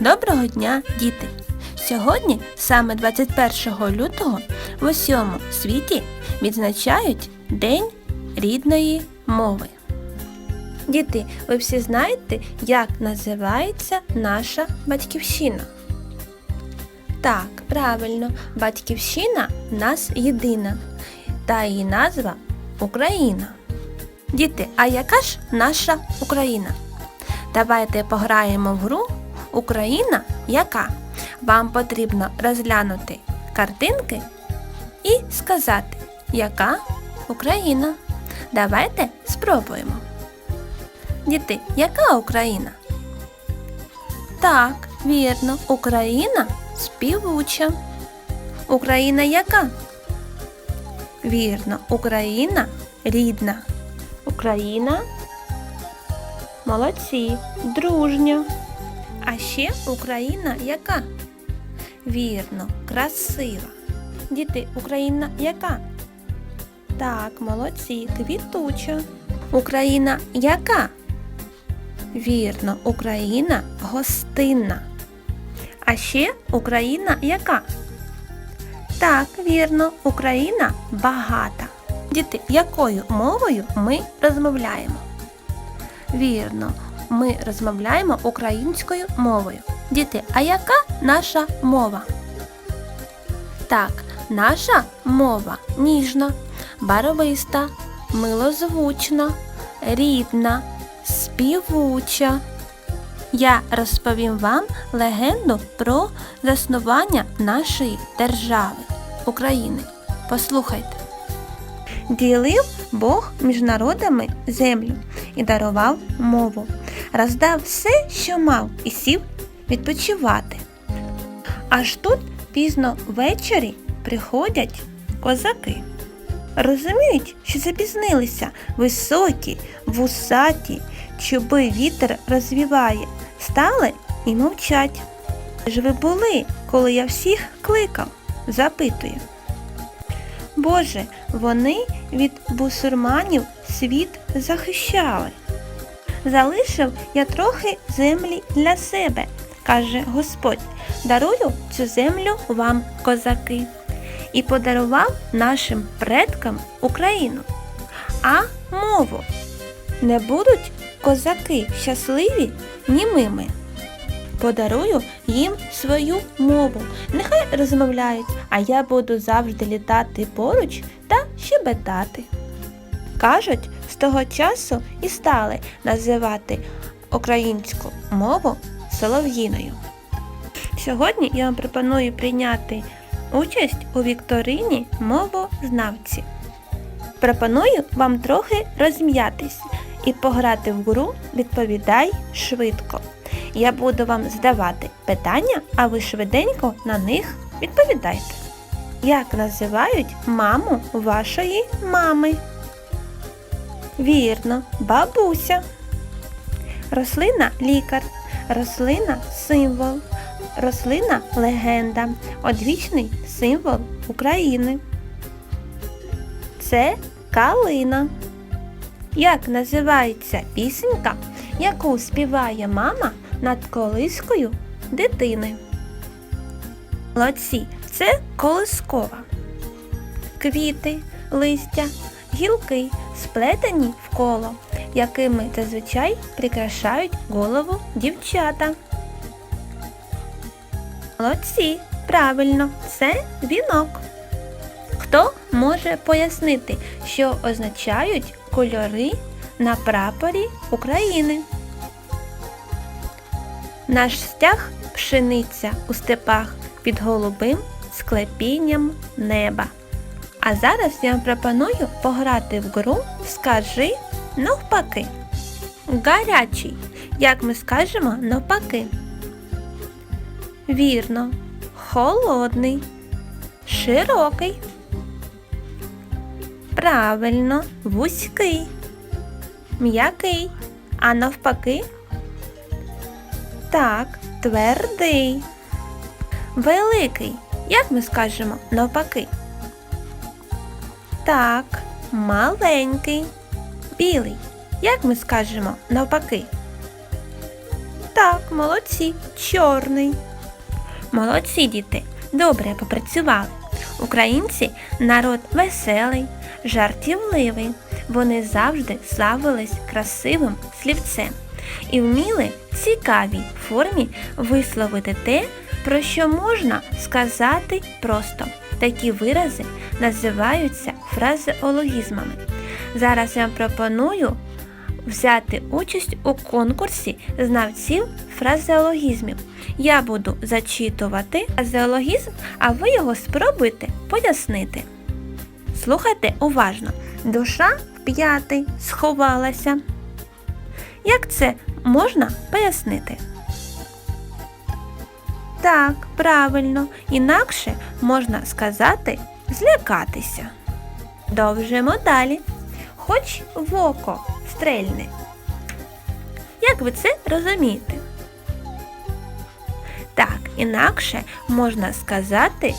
Доброго дня, діти! Сьогодні, саме 21 лютого, в усьому світі відзначають День рідної мови. Діти, ви всі знаєте, як називається наша батьківщина? Так, правильно, батьківщина нас єдина, та її назва Україна. Діти, а яка ж наша Україна? Давайте пограємо в гру Україна яка? Вам потрібно розглянути картинки і сказати, яка Україна. Давайте спробуємо. Діти, яка Україна? Так, вірно, Україна співуча. Україна яка? Вірно, Україна рідна. Україна молодці, дружня. А ще Україна яка? Вірно, красива. Діти, Україна яка? Так, молодці, квітуча. Україна яка? Вірно, Україна гостинна. А ще Україна яка? Так, вірно, Україна багата. Діти, якою мовою ми розмовляємо? Вірно, ми розмовляємо українською мовою. Діти, а яка наша мова? Так, наша мова ніжна, барвиста, милозвучна, рідна, співуча. Я розповім вам легенду про заснування нашої держави України. Послухайте. Ділив Бог між народами землю і дарував мову. Роздав все, що мав, і сів відпочивати. Аж тут пізно ввечері приходять козаки. Розуміють, що запізнилися високі, вусаті, чуби вітер розвіває, стали і мовчать. Ж ви були, коли я всіх кликав? запитує. Боже, вони від бусурманів світ захищали. Залишив я трохи землі для себе, каже Господь. Дарую цю землю вам, козаки, і подарував нашим предкам Україну. А мову не будуть козаки щасливі німими. Подарую їм свою мову. Нехай розмовляють, а я буду завжди літати поруч та щебетати. Кажуть, з того часу і стали називати українську мову солов'їною. Сьогодні я вам пропоную прийняти участь у вікторині мовознавці. Пропоную вам трохи розм'ятись і пограти в гру Відповідай швидко. Я буду вам задавати питання, а ви швиденько на них відповідайте. Як називають маму вашої мами? Вірно, бабуся. Рослина лікар, рослина символ, рослина легенда, одвічний символ України. Це калина. Як називається пісенька, яку співає мама над колискою дитини? Молодці, це колискова. Квіти, листя, гілки сплетені в коло, якими зазвичай прикрашають голову дівчата. Молодці, правильно, це вінок. Хто може пояснити, що означають кольори на прапорі України? Наш стяг пшениця у степах під голубим склепінням неба. А зараз я вам пропоную пограти в гру Скажи навпаки. Гарячий. Як ми скажемо навпаки? Вірно. Холодний. Широкий. Правильно, вузький. М'який. А навпаки? Так, твердий. Великий. Як ми скажемо навпаки? Так, маленький. Білий. Як ми скажемо навпаки? Так, молодці, чорний. Молодці, діти, добре попрацювали. Українці народ веселий, жартівливий. Вони завжди славились красивим слівцем і вміли цікавій формі висловити те, про що можна сказати просто. Такі вирази називаються фразеологізмами. Зараз я вам пропоную взяти участь у конкурсі знавців фразеологізмів. Я буду зачитувати фразеологізм, а ви його спробуйте пояснити. Слухайте уважно. Душа в п'ятий сховалася. Як це можна пояснити? Так, правильно, інакше можна сказати злякатися. Довжимо далі. Хоч в око стрельне. Як ви це розумієте? Так, інакше можна сказати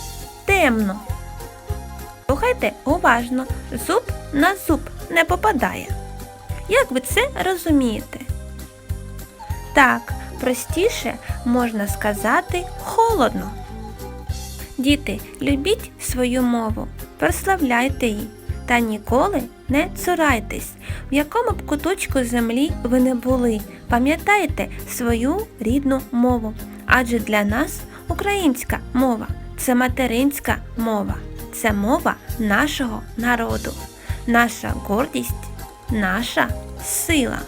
темно. Слухайте уважно, зуб на зуб не попадає. Як ви це розумієте? Так, простіше можна сказати холодно. Діти, любіть свою мову, прославляйте її та ніколи не цурайтесь, в якому б куточку землі ви не були. Пам'ятайте свою рідну мову, адже для нас українська мова це материнська мова, це мова нашого народу, наша гордість, наша сила.